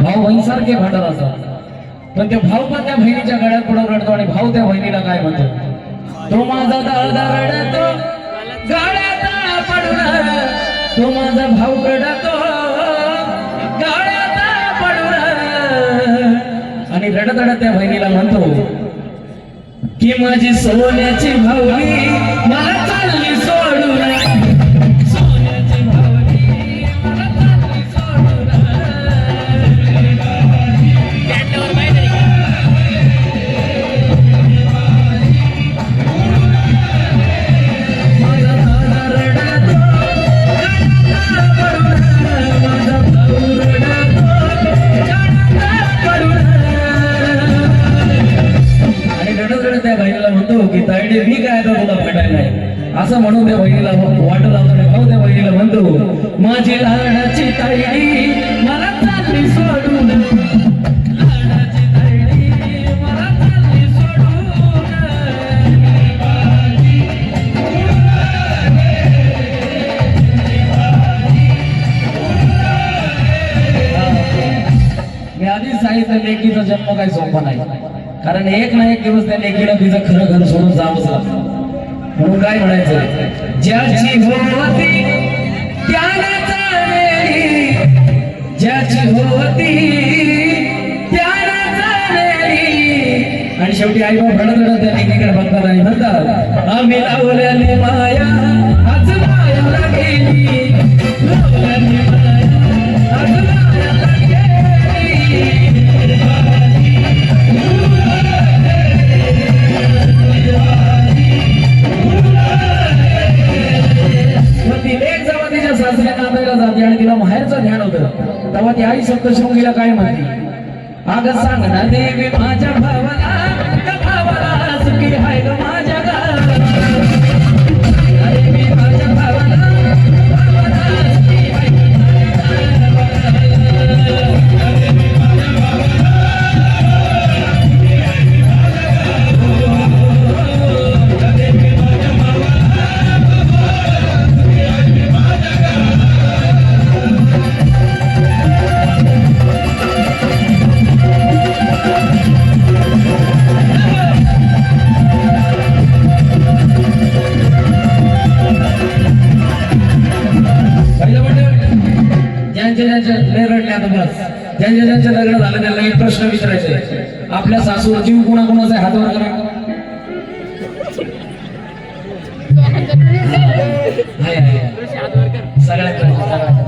भाऊ बहिणीसारखे भांडत असतात. पण ते भाऊ पण त्या बहिणीच्या गळ्यात पुढे रडतो आणि भाऊ त्या बहिणीला काय म्हणतो? तो माझा दादा रडतो गळ्यात पडून. तो माझा भाऊ रडतो गळ्यात पडून. आणि रडत रडत त्या बहिणीला म्हणतो की माझी सोन्याची भावली मला चालली सोडून. म्हणतो मी काय आता तुला भेटायला आहे असं म्हणून त्या बहिणीला वाट लावतो भाऊ त्या बहिणीला म्हणतो माझी लहानाची ताई मला चालली सोडून. आधीच सांगितलं लेकीचा जन्म काही सोपा नाही. कारण एक ना एक दिवस त्या लेकीला तिचं खरं घर सोडून जावंच लागतं. म्हणून काय म्हणायचं? ज्याची होती त्याला ज्याची होती त्याला आणि शेवटी आई बाबा रडत रडत त्या लेकीकडे बघतात आणि म्हणतात आम्ही लावल्याने माया आज माया लागेली. लावल्याने सासऱ्या नांदायला जाते आणि तिला माहेरचं ध्यान होतं. तेव्हा ती आई सप्तशृंगीला काय म्हणते अगं सांग ना देवी माझ्या भावाला भावाला सुखी आहे. लय रडले आता बस ज्यांचे ज्यांचे लग्न झालं त्यांना एक प्रश्न विचारायचे. आपल्या सासूवर जीव कुणा कुणाचा आहे हातावर करा. सगळ्यात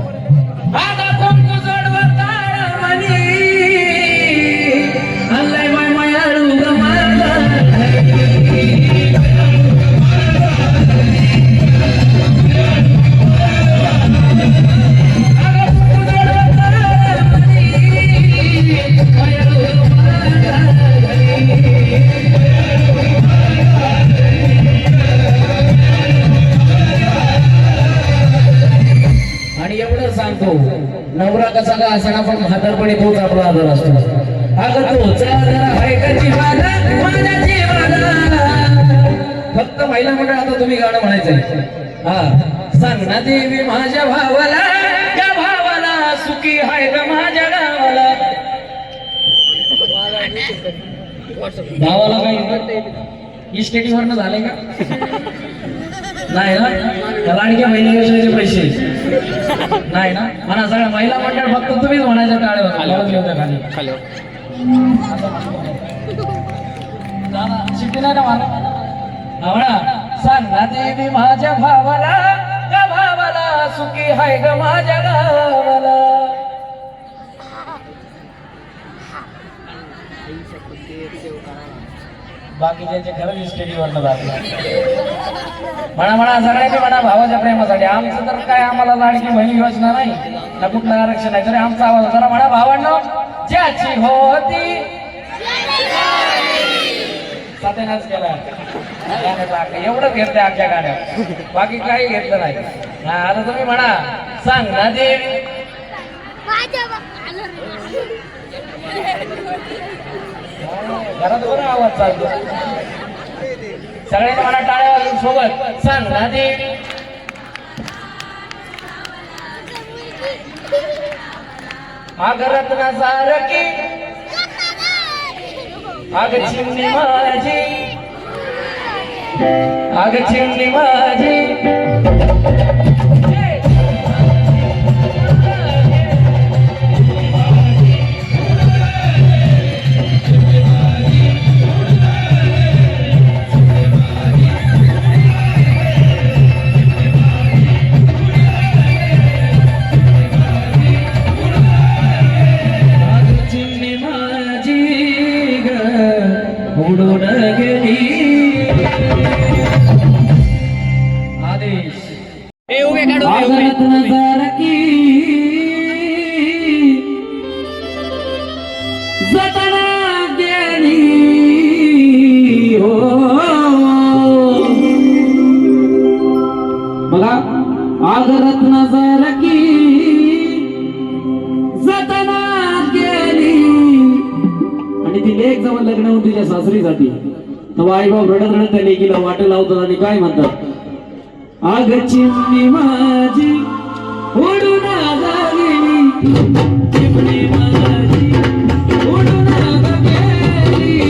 असतो नवरा कसा का असा पण म्हातारपणी तोच आपला आधार असतो. अगं तोच आधार आहे फक्त महिला मंडळ आता तुम्ही गाणं म्हणायचंय. हा. सांग ना देवी माझ्या भावाला त्या भावाला सुखी आहे ना माझ्या गावाला? भावाला काही इस्टेटीवरनं झाले का? नाही ना? त्या लाडक्या बहिणी पैसे. नाही ना? म्हणा सगळ्या महिला मंडळ फक्त तुम्हीच म्हणायच्या टाळ्यावर खाली खाली. शिट्टी नाही ना मला म्हणा सांग ना देवी माझ्या भावाला का भावाला सुखी हाय ग माझ्या गावाला. बाकीचे खरंच स्टेडीवरनं जाते म्हणा म्हणा सगळ्यांनी म्हणा भावाच्या प्रेमासाठी. आमचं तर काय आम्हाला लाडकी बहिणी योजना नाही. ना कुठलं आरक्षण आहे तरी आमचा आवाज जरा म्हणा भावांना ज्याची होती. सत्यानाच केला. गाण्याचा हक्क. एवढंच आमच्या गाण्यात. बाकी काही घेतलं नाही. हा आता तुम्ही म्हणा सांग ना देवी घरात बरं आवाज चालतो. सगळ्यांनी म्हणा टाळ्या सोबत सांग ना देवी आग रत्ना सारखी. आग चिमणी माझी. आग चिमणी माझी. बघा आदरात नजर की जतना गेली. आणि ती लेख जेव्हा लग्न होऊन तिच्या सासरी जाती. तेव्हा आई बाप रडत रडत त्या लेकीला वाट लावतात आणि काय म्हणतात? आग चिमणी माझी उडून गेली. चिमणी माझी उडून गेली.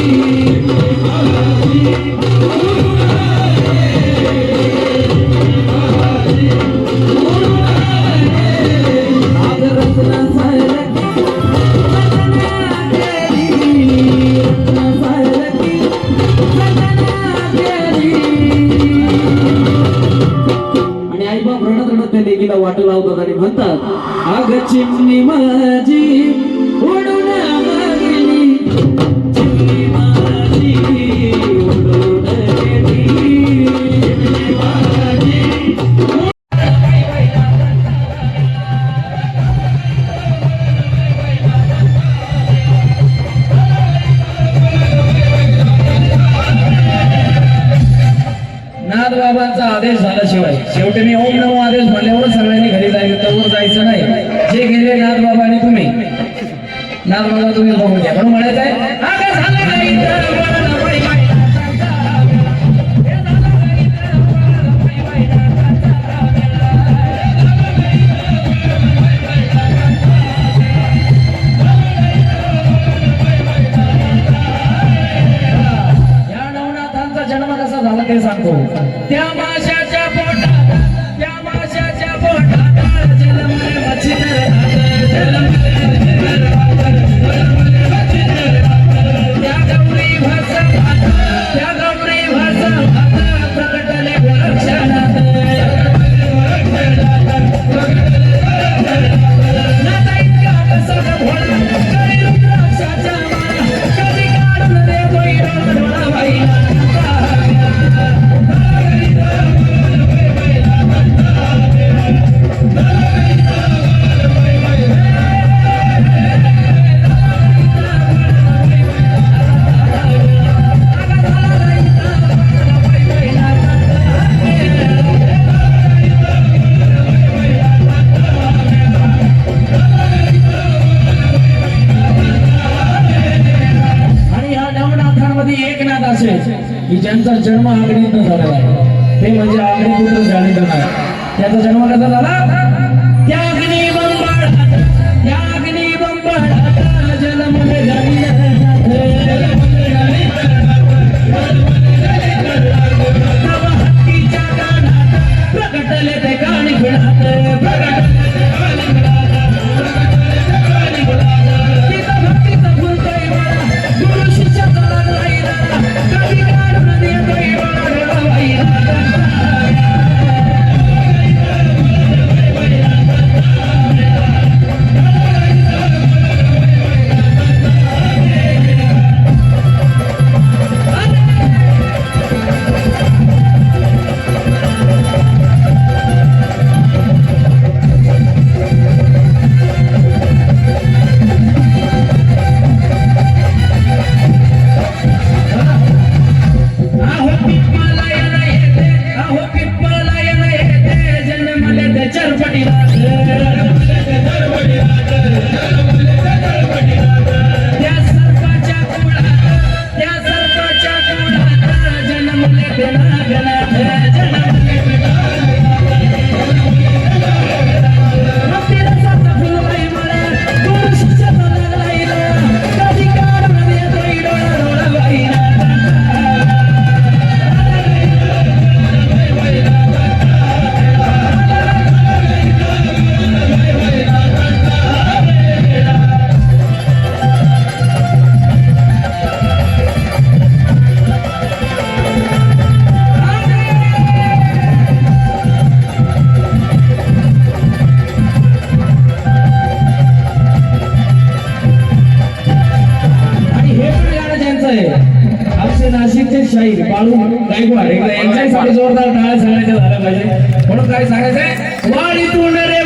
आणि आई बाप रडत रडत त्या लेकीला वाट लावतात आणि म्हणतात अग चिमणी माझी नाथ बाबा तुम्ही बघून घ्या म्हणून म्हणायचं आहे असे की ज्यांचा जन्म आगडीत झालेला आहे. ते म्हणजे आगडी पुत्र जाणीधर त्याचा जन्म कसा झाला? त्या अग्नी त्या अग्नी प्रकटले ते गाणी गुणात ગના ગના हे पण गाणं ज्यांचं आमचे नाशिकचे शाहीर बाळू गायकवाड. एकदा यांच्याही जोरदार टाळ्या सांगायच्या झाल्या पाहिजे. म्हणून काय सांगायचंय? वाळी तोंड रे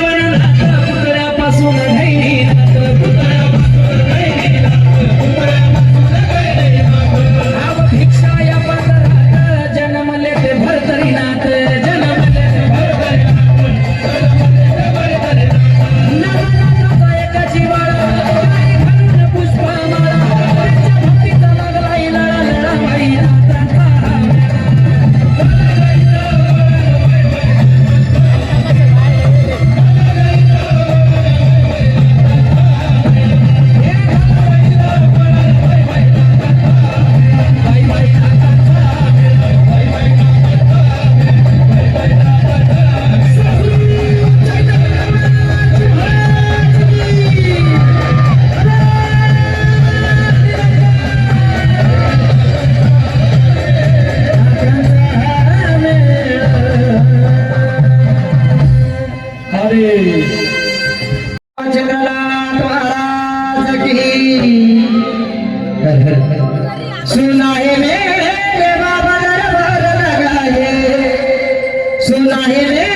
सुना है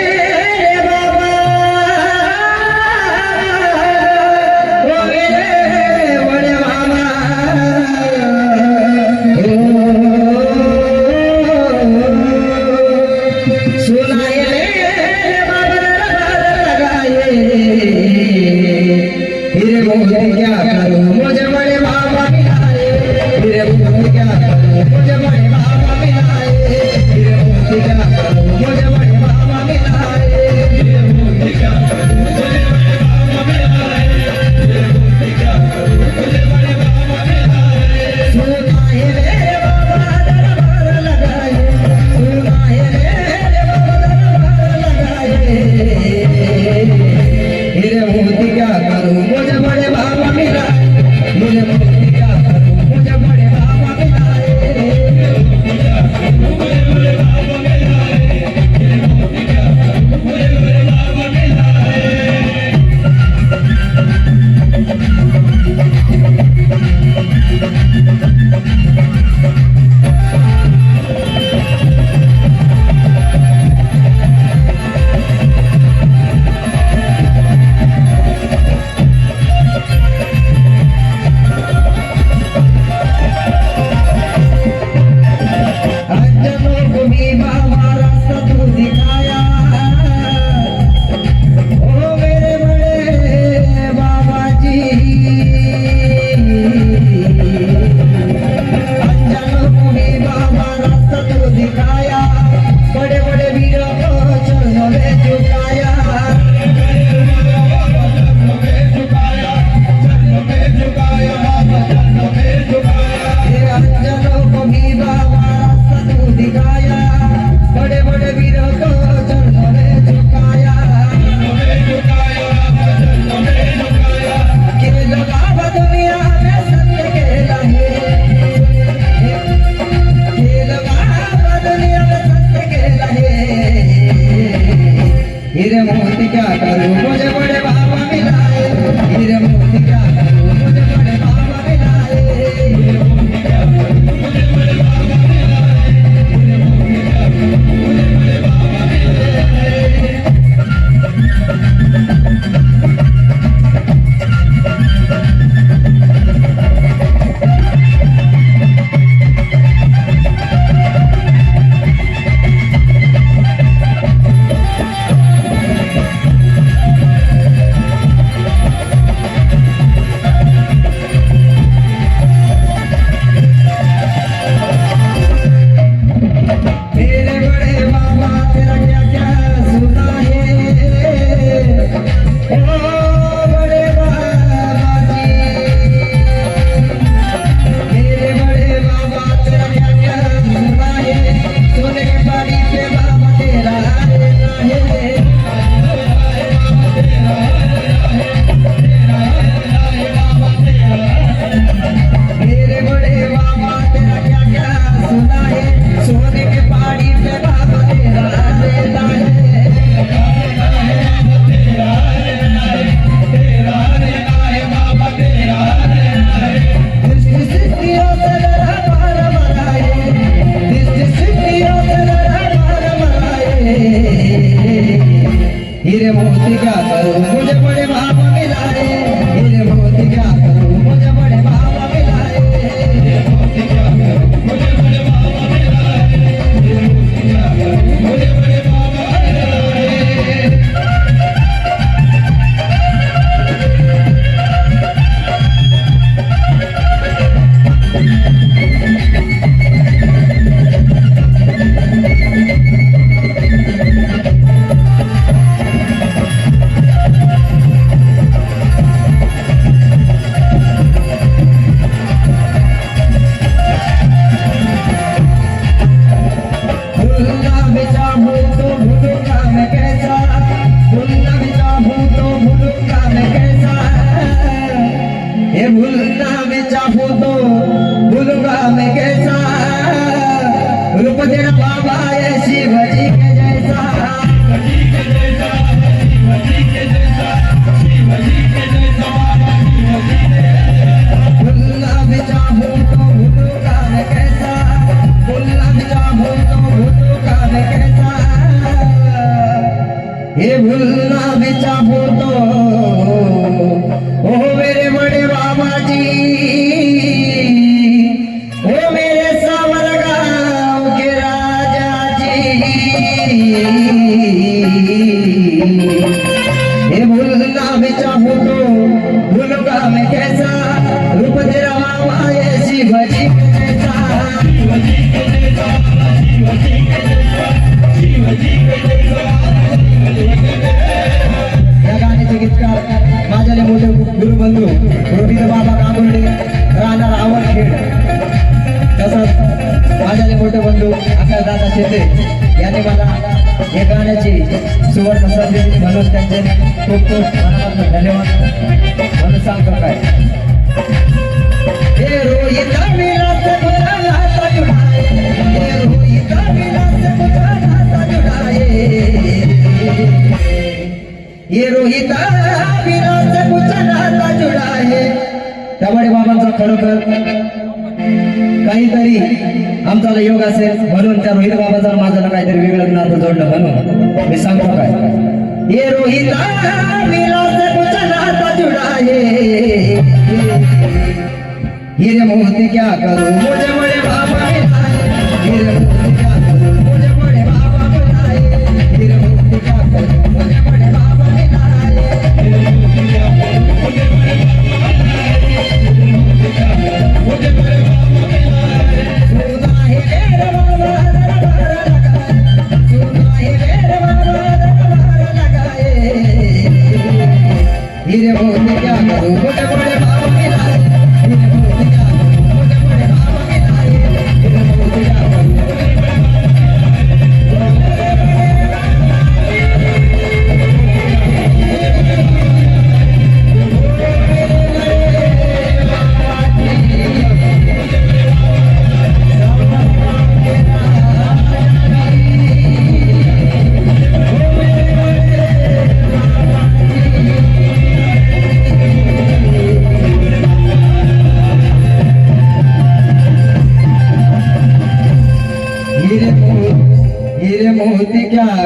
Amen. सांगत आहे त्यामुळे बाबांचा खरोखर काहीतरी आमचा योग असेल म्हणून त्या रोहित बाबाचा माझं काहीतरी वेगळं नातं जोडलं म्हणून. मी सांगतो काय? हे रोहिता जाए ये मोहती क्या करूं? मुझे बड़े बाबा गिर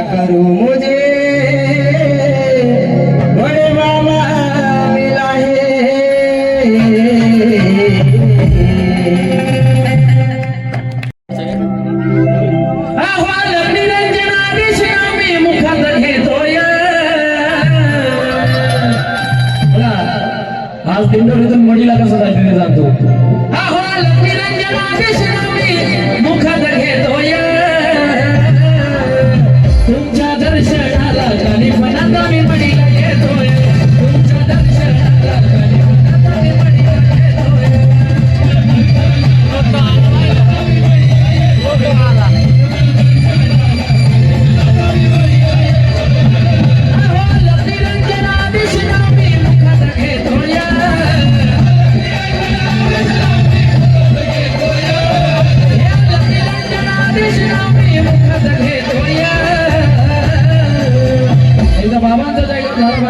करो मुझे बड़े मामा मिला है आज दिंडोरीतून मडीला कसं जायचं जातो आहो या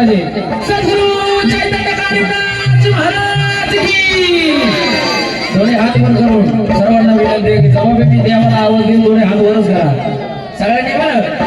पाहिजे. थोडे हात वर करून सर्वांना विनंती की जबाबदारी देवाला आवाज देऊन थोडे हात वरच करा. सगळ्यांनी बरं?